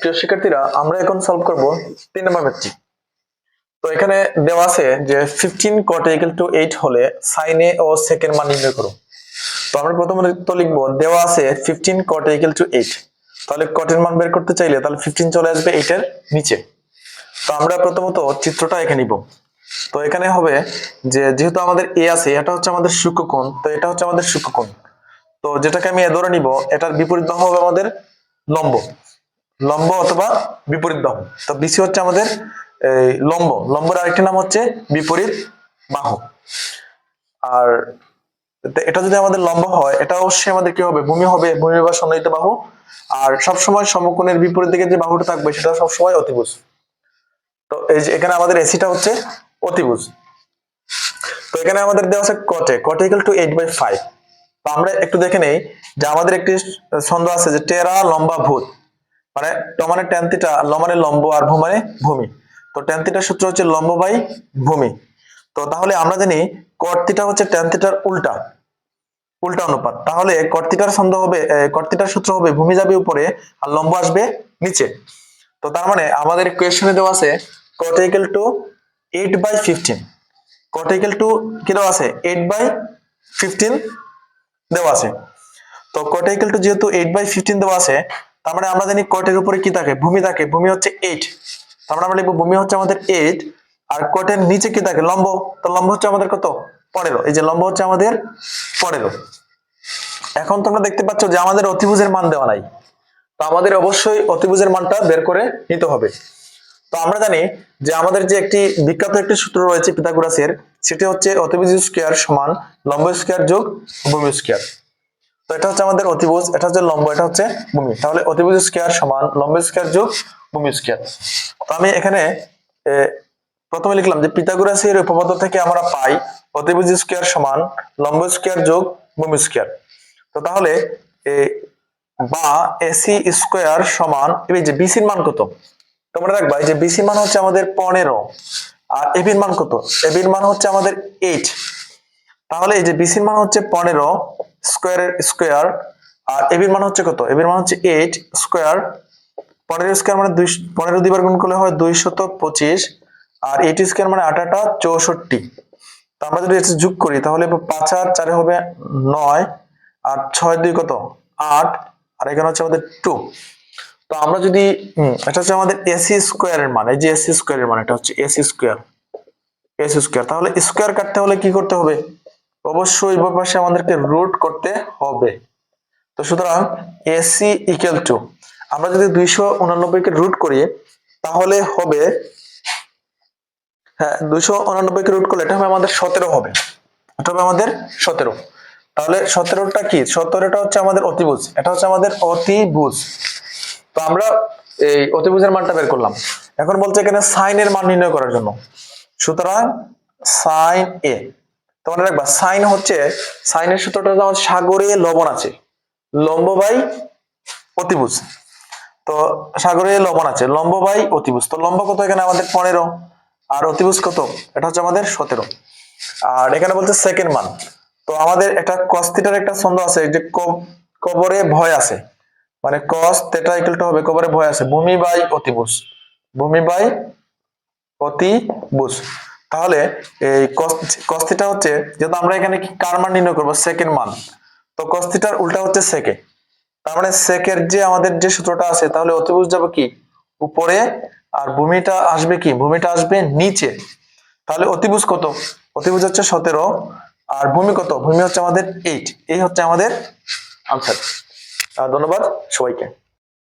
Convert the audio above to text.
প্রিয় শিক্ষার্থীরা, আমরা এখন সলভ করব তিন নম্বর ম্যাথটি তো এখানে দেওয়া আছে যে fifteen cot equal to eight হলে সাইনে ও সেকেন্ড মান নির্ণয় করো। তো আমরা প্রথমে তো লিখব, দেওয়া আছে fifteen cot equal to eight তাহলে কটের মান বের করতে চাইলে তাহলে ফিফটিন চলে আসবে এইটের নিচে। তো আমরা প্রথমত চিত্রটা এখানে নিব। তো এখানে হবে যে যেহেতু আমাদের এ আছে, এটা হচ্ছে আমাদের সূক্ষ্মকোণ তো এটা হচ্ছে আমাদের সূক্ষ্মকোণ তো যেটাকে আমি এ ধরে নিব, এটার বিপরীত হবে আমাদের লম্ব। লম্ব অথবা বিপরীত বাহু। তো বিসি হচ্ছে আমাদের লম্ব। লম্বের আরেকটি নাম হচ্ছে বিপরীত বাহু। আর এটা যদি আমাদের লম্ব হয়, এটা অবশ্যই আমাদের কি হবে? ভূমি হবে, ভূমি বা সন্নিহিত বাহু। আর সবসময় সমকোণের বিপরীত দিকে যে বাহুটা থাকবে, সেটা সবসময় অতিভুজ। তো এই যে এখানে আমাদের এসিটা হচ্ছে অতিভুজ। তো এখানে আমাদের দেওয়া আছে কটে কটে equal to eight by five তো আমরা একটু দেখে নেই যে আমাদের একটি ছন্দ আছে যে টেরা লম্বা ভূত। মানে ট মানে ট্যান থিটা ল মানে লম্ব আর ভূ মানে ভূমি। তো ট্যান থিটার সূত্র হচ্ছে লম্ব বাই ভূমি। তো তাহলে আমরা জানি কট থিটা হচ্ছে ট্যান থিটার উল্টা উল্টা অনুপাত। তাহলে কট থিটার ছন্দ হবে কট থিটার সূত্র হবে ভূমি যাবে উপরে আর লম্ব আসবে নিচে। তো তার মানে আমাদের কোয়েশনে দেওয়া আছে cot equal to eight by fifteen cot equal to কি দেওয়া আছে? এইট বাই ফিফটিন দেওয়া আছে। তো কট ইকুয়াল টু যেহেতু এইট বাই ফিফটিন দেওয়া আছে তার মানে আমরা জানি কটের উপরে কি থাকে? ভূমি থাকে। ভূমি হচ্ছে এইট তার মানে আমরা লিখব, ভূমি হচ্ছে আমাদের এইট আর কটের নিচে কি থাকে? লম্ব। তো লম্ব হচ্ছে আমাদের কত? পনেরো। এই যে লম্ব হচ্ছে আমাদের পনেরো। এখন তোমরা দেখতে পাচ্ছ যে আমাদের অতিভুজের মান দেওয়া নাই। তো আমাদের অবশ্যই অতিভুজের মানটা বের করে নিতে হবে। তো আমরা জানি যে আমাদের যে একটি বিখ্যাত একটি সূত্র রয়েছে পিথাগোরাসের, সেটি হচ্ছে অতিভুজ স্কোয়ার সমান লম্ব স্কোয়ার যোগ ভূমি স্কোয়ার। তো এটা হচ্ছে আমাদের অতিভুজ, এটা হচ্ছে লম্ব, এটা হচ্ছে ভূমি। তাহলে অতিভুজ স্কোয়ার সমান, লম্ব স্কোয়ার যোগ ভূমি স্কোয়ার তো আমি এখানে প্রথমে লিখলাম যে পিথাগোরাসের উপপাদ্য থেকে আমরা পাই অতিভুজ স্কোয়ার সমান লম্ব স্কোয়ার যোগ ভূমি স্কোয়ার তো তাহলে বা এসি স্কোয়ার সমান, এই যে বিসির মান কত? তোমরা রাখবা এই যে বিসির মান হচ্ছে আমাদের পনেরো, আর এবির মান কত? এবির মান হচ্ছে আমাদের এইট তাহলে এই যে বিসির মান হচ্ছে পনেরো স্কোয়ারের স্কোয়ার আর এবির মান হচ্ছে কত? এবির মান হচ্ছে এইট স্কোয়ার। পনেরো স্কোয়ার মানে দুই পনেরো দুইবার গুণ করলে হয় দুইশত পঁচিশ আর এইট স্কোয়ার মানে আটাটা চৌষট্টি। তো আমরা যদি এটা যোগ করি, তাহলে পাঁচ আর চারে হবে নয় আর ছয় দুই কত? আট। আর এখানে হচ্ছে আমাদের টু তো আমরা যদি এটা হচ্ছে আমাদের এসি স্কোয়ারের মান, এই যে এসি স্কোয়ারের মান, এটা হচ্ছে এসি স্কোয়ার। এসি স্কোয়ার, তাহলে স্কোয়ার কাটতে হলে কি করতে হবে? অবশ্যই পাশে আমাদেরকে রুট করতে হবে। তো সুতরাং এসি ইকুয়াল টু আমরা যদি দুইশো উনানব্বইকে রুট করি, তাহলে হবে হ্যাঁ দুইশো উনানব্বইকে রুট করলে এটা হবে আমাদের সতেরো হবে। এটা হবে আমাদের সতেরো। তাহলে সতেরোটা কি? সতেরোটা হচ্ছে আমাদের অতিভুজ। এটা হচ্ছে আমাদের অতিভুজ। তো আমরা এই অতিভুজের মানটা বের করলাম। এখন বলছে এখানে সাইনের মান নির্ণয় করার জন্য। সুতরাং সাইন এ তো মনে রাখবা, সাইন হচ্ছে, সাইনের সূত্রটা আমাদের সাগরে লবণ আছে। লম্ব বাই অতিভুজ। তো সাগরে লবণ আছে, লম্ব বাই অতিভুজ। তো লম্ব কত এখানে? আমাদের পনেরো। আর অতিভুজ কত? এটা হচ্ছে আমাদের সতেরো। আর এখানে বলছে সেকেন্ড মান। তো আমাদের একটা কস্তিটার একটা ছন্দ আছে, যে কবরে ভয় আছে। মানে কস তেটা ইকুয়াল টু হবে, কবরে ভয় আছে। ভূমি বাই অতিভুজ। ভূমি বাই অতিভুজ। তাহলে এই কস্তিটা হচ্ছে, যেহেতু আমরা এখানে কি কার মান নির্ণয় করব? সেকেন্ড মান। তো কস্তিটার উল্টা হচ্ছে সেকে তার মানে সেকের যে আমাদের যে সূত্রটা আছে, তাহলে অতিভুজ যাবে কি? উপরে, আর ভূমিটা আসবে কি? ভূমিটা আসবে নিচে। তাহলে অতিভুজ কত? অতিভুজ হচ্ছে সতেরো, আর ভূমি কত? ভূমি হচ্ছে আমাদের এইট এই হচ্ছে আমাদের আনসার ধন্যবাদ সবাইকে।